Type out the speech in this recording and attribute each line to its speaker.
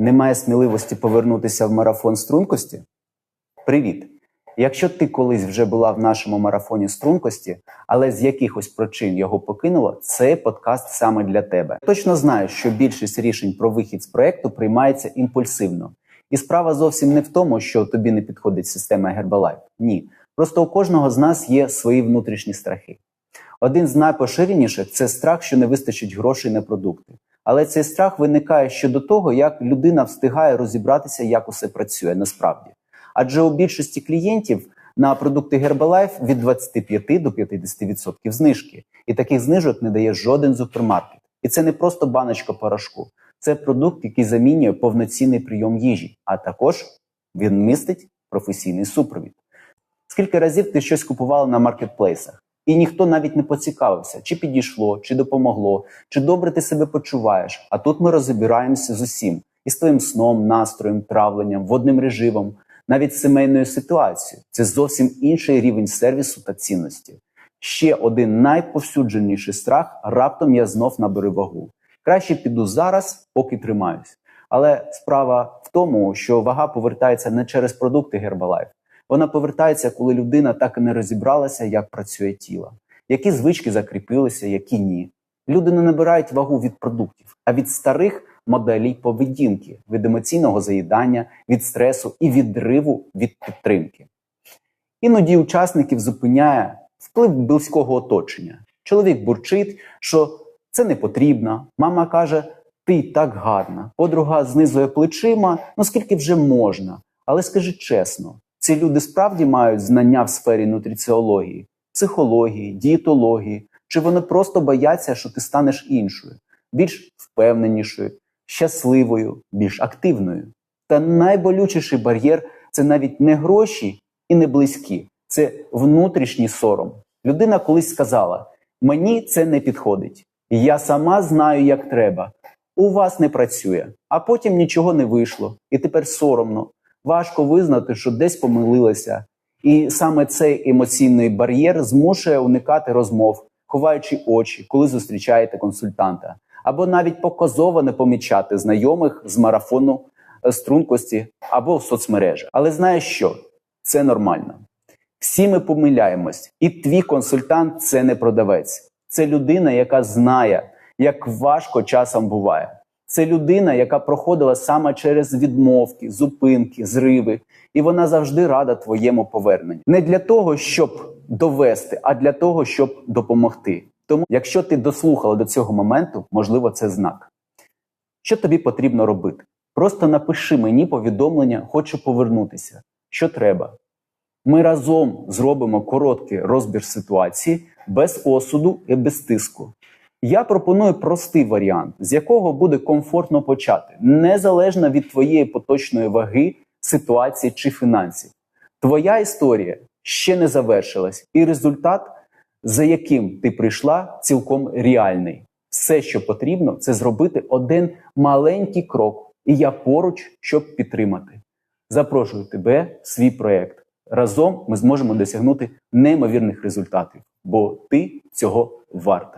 Speaker 1: Немає сміливості повернутися в марафон стрункості? Привіт! Якщо ти колись вже була в нашому марафоні стрункості, але з якихось причин його покинула, цей подкаст саме для тебе. Точно знаю, що більшість рішень про вихід з проекту приймається імпульсивно. І справа зовсім не в тому, що тобі не підходить система Herbalife. Ні. Просто у кожного з нас є свої внутрішні страхи. Один з найпоширеніших це страх, що не вистачить грошей на продукти. Але цей страх виникає ще до того, як людина встигає розібратися, як усе працює насправді. Адже у більшості клієнтів на продукти Herbalife від 25 до 50% знижки, і таких знижок не дає жоден супермаркет. І це не просто баночка порошку, це продукт, який замінює повноцінний прийом їжі, а також він містить професійний супровід. Скільки разів ти щось купувала на маркетплейсах, і ніхто навіть не поцікавився, чи підійшло, чи допомогло, чи добре ти себе почуваєш. А тут ми розбираємося з усім із твоїм сном, настроєм, травленням, водним режимом, навіть сімейною ситуацією. Це зовсім інший рівень сервісу та цінності. Ще один найповсюдженіший страх раптом я знов наберу вагу. Краще піду зараз, поки тримаюсь. Але справа в тому, що вага повертається не через продукти Herbalife. Вона повертається, коли людина так і не розібралася, як працює тіло, які звички закріпилися, які ні. Люди не набирають вагу від продуктів, а від старих моделей поведінки, від емоційного заїдання, від стресу і відриву від підтримки. Іноді учасників зупиняє вплив близького оточення. Чоловік бурчить, що це не потрібно. Мама каже, ти так гарна. Подруга знизує плечима, ну скільки вже можна. Але скажи чесно, ці люди справді мають знання в сфері нутриціології, психології, дієтології, чи вони просто бояться, що ти станеш іншою, більш впевненішою, щасливою, більш активною. Та найболючіший бар'єр це навіть не гроші і не близькі, це внутрішній сором. Людина колись сказала: мені це не підходить, я сама знаю, як треба. У вас не працює, а потім нічого не вийшло, і тепер соромно. Важко визнати, що десь помилилася. І саме цей емоційний бар'єр змушує уникати розмов, ховаючи очі, коли зустрічаєте консультанта, або навіть показово не помічати знайомих з марафону е, стрункості або в соцмережах. Але знаєш що? Це нормально. Всі ми помиляємось, і твій консультант це не продавець, це людина, яка знає, як важко часом буває. Це людина, яка проходила саме через відмовки, зупинки, зриви, і вона завжди рада твоєму поверненню. Не для того, щоб довести, а для того, щоб допомогти. Тому, якщо ти дослухала до цього моменту, можливо, це знак. Що тобі потрібно робити? Просто напиши мені повідомлення, хочу повернутися. Що треба? Ми разом зробимо короткий розбір ситуації без осуду і без тиску. Я пропоную простий варіант, з якого буде комфортно почати, незалежно від твоєї поточної ваги, ситуації чи фінансів. Твоя історія ще не завершилась, і результат, за яким ти прийшла, цілком реальний. Все, що потрібно, це зробити один маленький крок, і я поруч, щоб підтримати. Запрошую тебе в свій проєкт. Разом ми зможемо досягнути неймовірних результатів, бо ти цього варта.